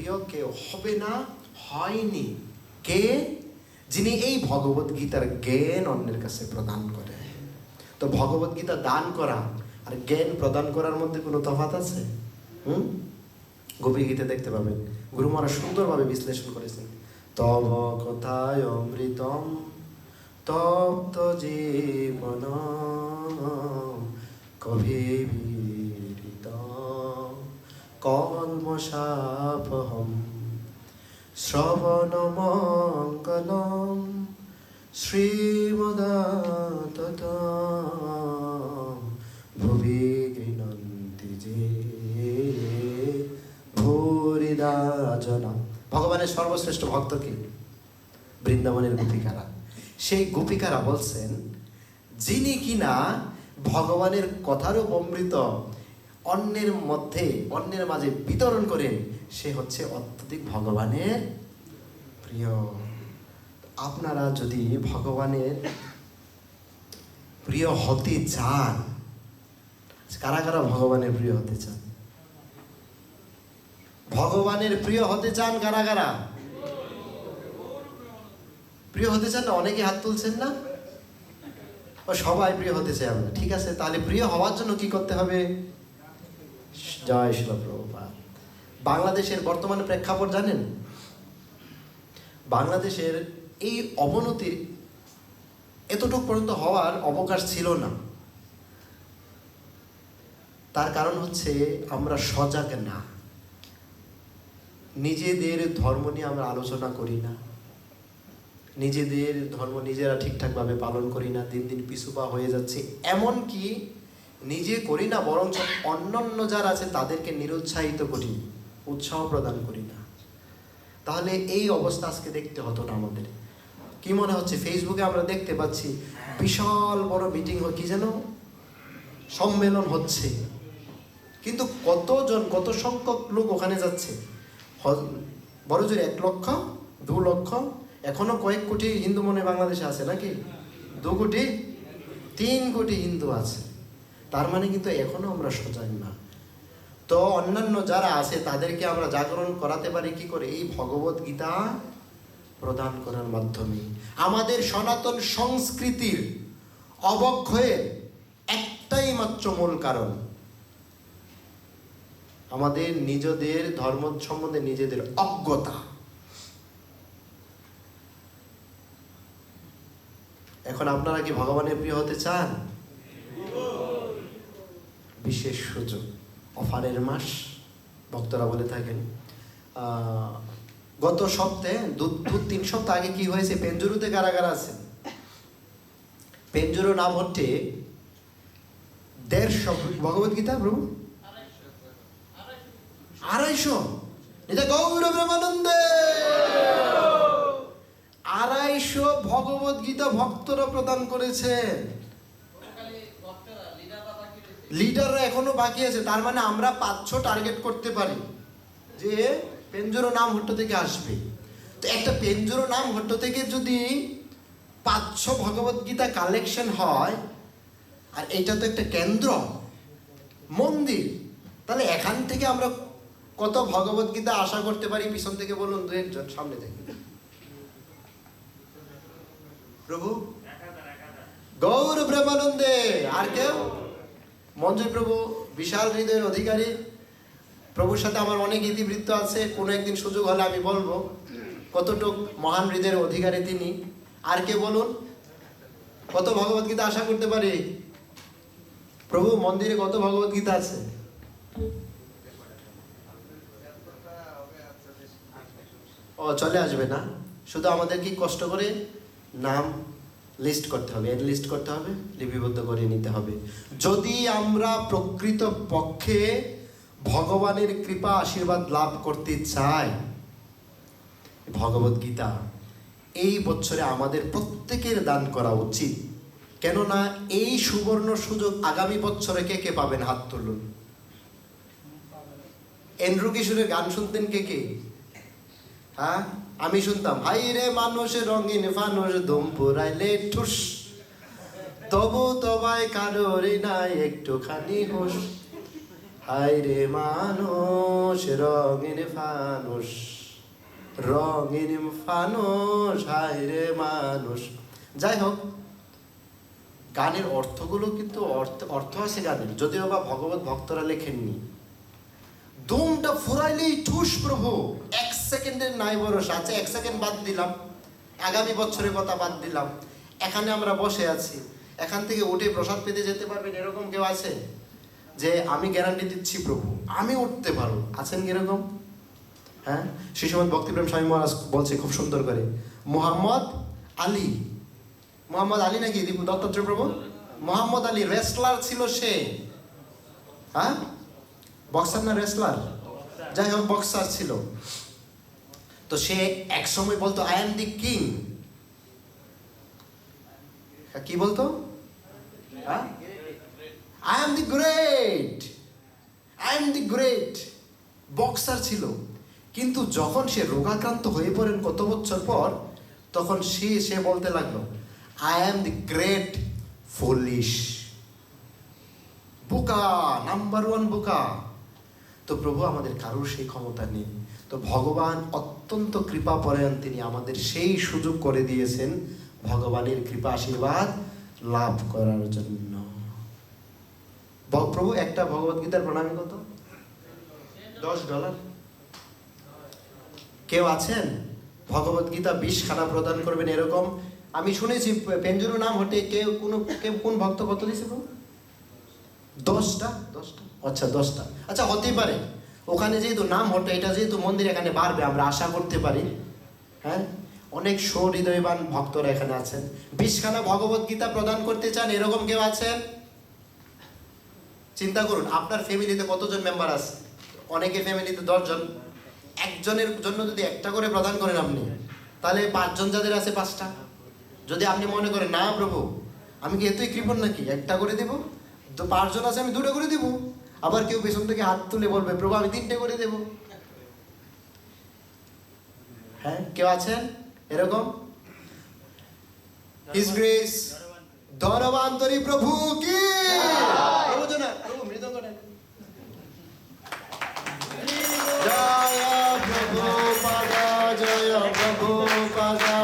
প্রিয়, কেউ হবে না, হয়নি। কে? যিনি এই ভগবত গীতার জ্ঞান অন্যের কাছে প্রদান করে। তো ভগবত গীতা দান করা আর জ্ঞান প্রদান করার মধ্যে কোনো তফাৎ আছে? হুম? গভীর গীতে দেখতে পাবেন। গুরু মহারাজ সুন্দরভাবে বিশ্লেষণ করেছেন। তব কথায় অমৃতম তপ্ত জীবন কবিবিরিত কলমশাপহম শ্রবণ মঙ্গলম শ্রীমদাতত ভুবি যে ভূরিদা ভগবানের সর্বশ্রেষ্ঠ ভক্ত কি? বৃন্দাবনের গোপিকারা। সেই গোপিকারা বলছেন, যিনি কিনা ভগবানের কথারও অমৃত অন্যের মধ্যে, অন্যের মাঝে বিতরণ করেন সে হচ্ছে অত্যধিক ভগবানের প্রিয়। আপনারা যদি ভগবানের প্রিয় হতে চান, কারা কারা ভগবানের প্রিয় হতে চান? ভগবানের প্রিয় হতে চান কারা কারা? প্রিয় হতে চান না? অনেকে হাত তুলছেন না? ও সবাই প্রিয় হতে চাই আমরা। ঠিক আছে, তাহলে প্রিয় হওয়ার জন্য কি করতে হবে? জয় শিল প্রভুপাদ। বাংলাদেশের বর্তমানে প্রেক্ষাপট জানেন? বাংলাদেশের এই অবনতির এতটুকু পর্যন্ত হওয়ার অবকাশ ছিল না। তার কারণ হচ্ছে আমরা সজাগ না। নিজেদের ধর্ম নিয়ে আমরা আলোচনা করি না। নিজেদের ধর্ম নিজেরা ঠিকঠাকভাবে পালন করি না। দিন দিন পিছুপা হয়ে যাচ্ছে। এমন কি নিজে করি না বরঞ্চ অন্যান্য যারা আছে তাদেরকে নিরুৎসাহিত করি উৎসাহ প্রদান করি না। তাহলে এই অবস্থা আজকে দেখতে হতো না আমাদের। কি মনে হচ্ছে? ফেসবুকে আমরা দেখতে পাচ্ছি বিশাল বড় মিটিং হয় কি যেন? সম্মেলন হচ্ছে। কিন্তু কতজন কত সংখ্যক লোক ওখানে যাচ্ছে? বড় জোর এক লক্ষ দু লক্ষ এখনও কয়েক কোটি হিন্দু মনে বাংলাদেশে আছে নাকি? দু কোটি তিন কোটি হিন্দু আছে। তার মানে কিন্তু এখনও আমরা সজাগ না। তো অন্যান্য যারা আছে, তাদেরকে আমরা জাগরণ করাতে পারি কি করে? এই ভগবত গীতা প্রদান করার মাধ্যমে। আমাদের সনাতন সংস্কৃতির অবক্ষয়ের একটাই মাত্র মূল কারণ। আমাদের নিজেদের ধর্ম সম্বন্ধে নিজেদের অজ্ঞতা। এখন আপনারা কি ভগবানের প্রিয় হতে চান? বিশেষ সুযোগ। অফারের মাস, ভক্তরা বলে থাকেন। গত সপ্তাহে, দু দু, তিন সপ্তাহ আগে কি হয়েছে? পেঞ্জুরুতে কারাগার আছে পেঞ্জুরু না ভট্টে দেড়শো, ভগবত গীতা, প্রভু? আড়াইশো। এটা গৌর প্রেমানন্দে। আড়াইশো ভগবত গীতা ভক্তরা প্রদান করেছেন। লিডাররা এখনও বাকি আছে তার মানে আমরা পাঁচশো টার্গেট করতে পারি যে পেঞ্জোরো নাম হট্ট থেকে আসবে। তো একটা পেঞ্জোরো নাম হট্ট থেকে যদি পাঁচশো ভগবত গীতা কালেকশন হয় আর এটা তো একটা কেন্দ্র মন্দির তাহলে এখান থেকে আমরা কত ভগবত গীতা আশা করতে পারি? পিছন থেকে বলুন দু একজন সামনে থেকে। প্রভু? গৌর প্রেমানন্দে আর কেউ? মঞ্জুর প্রভু, বিশাল হৃদয়ের অধিকারী। প্রভুর সাথে আমার অনেক ইতিবৃত্ত আছে, কোনো একদিন সুযোগ হলে আমি বলব, কতটুক মহান হৃদয়ের অধিকারী তিনি। আর কে বলুন, কত ভগবত গীতা আশা করতে পারি? প্রভু, মন্দিরে কত ভগবত গীতা আছে? ও, চলে আসবে না। শুধু আমাদের কি কষ্ট করে নাম লিস্ট করতে হবে লিস্ট করতে হবে, লিপিবদ্ধ করে নিতে হবে। যদি আমরা প্রকৃত পক্ষে ভগবানের কৃপা, আশীর্বাদ লাভ করতে চাই, ভগবত গীতা, এই বছরে আমাদের প্রত্যেকের দান করা উচিত। কেননা এই সুবর্ণ সুযোগ আগামী বছরে কে কে পাবেন হাত তুলুন? এন্ড্রু কিশোরের গান শুনতেন কে কে? হ্যাঁ? আমি শুনতাম, হাই রে মানুষের রঙিন ফানুষ দম পুরাইলে ঠুস। তবু তবাই কারোরই নাই, একটুখানি হুশ। হায় রে মানুষ রঙিন ফানুষ রঙিন ফানুষ হায় রে মানুষ। যাই হোক, গানের অর্থগুলো কিন্তু অর্থ অর্থ আছে গানের, যদিও বা ভগবত ভক্তরা লেখেননি। দুমটা ফুরাইলেই ঠুস প্রভু, এক সেকেন্ডের নাই ভরসা আছে এক সেকেন্ড বাদ দিলাম। আগামী বছরের কথা বাদ দিলাম। এখানে আমরা বসে আছি। এখান থেকে উঠে প্রসাদ পেতে যেতে পারবেন? এরকম কেউ আছে? যে আমি গ্যারান্টি দিচ্ছি প্রভু, আমি উঠতে পারব। আছেন কি এরকম হ্যাঁ সময় ভক্তিপ্রেম স্বামী মহারাজ বলছে খুব সুন্দর করে, মোহাম্মদ আলী। মোহাম্মদ আলী নাকি দীপু দত্তাত্রেয় প্রভু মোহাম্মদ আলী রেসলার ছিল সে। হ্যাঁ? বক্সার না রেসলার যাই হোক বক্সার ছিল। তো সে এক সময় বলতো আই এম দি কিং কি বলতো? I am the great I am the great boxer ছিল। কিন্তু যখন সে রোগাক্রান্ত হয়ে পড়েন কত বছর পর, তখন সে সে বলতে লাগল I am the great foolish বোকা নাম্বার ওয়ান বোকা। তো প্রভু, আমাদের কারোর সেই ক্ষমতা নেই। তো ভগবান অত্যন্ত কৃপা পরায়ণ তিনি আমাদের সেই সুযোগ করে দিয়েছেন ভগবানের কৃপা আশীর্বাদ লাভ করার জন্য। প্রভু, একটা ভগবত গীতার প্রণামী কত? দশ ডলার। কেউ আছেন? ভগবত গীতা বিশ খানা প্রদান করবেন এরকম। আমি শুনেছি পেঞ্জুরু নাম হটে কেউ কোন কোন ভক্ত কত দিয়েছে প্রভু? দশটা? দশটা? আচ্ছা দশটা। আচ্ছা হতেই পারে। ওখানে যেহেতু নাম হটে এটা যেহেতু মন্দির এখানে বাড়বে, আমরা আশা করতে পারি। হ্যাঁ? অনেক সহৃদয়বান ভক্তরা এখানে আছেন। বিশখানা ভগবত গীতা প্রদান করতে চান, এরকম কেউ আছেন? চিন্তা করুন, আপনার ফ্যামিলিতে কতজন মেম্বার আছে? অনেকে ফ্যামিলিতে দশজন। একজনের জন্য যদি একটা করে প্রদান করেন আপনি, তাহলে পাঁচজন যাদের আছে, পাঁচটা। যদি আপনি মনে করেন, না প্রভু, আমি কি এতই কৃপণ নাকি? একটা করে দেবো? তো পাঁচজন আছে, আমি দুটো করে দেব। আবার কেউ পেছন থেকে হাত তুলে বলবে, প্রভু, আমি তিনটে করে দেব। হ্যাঁ কেউ আছেন? এরকম? হিজ গ্রেস ধনবান্তরী প্রভু কি? জয় প্রভু জয় প্রভু পাদা।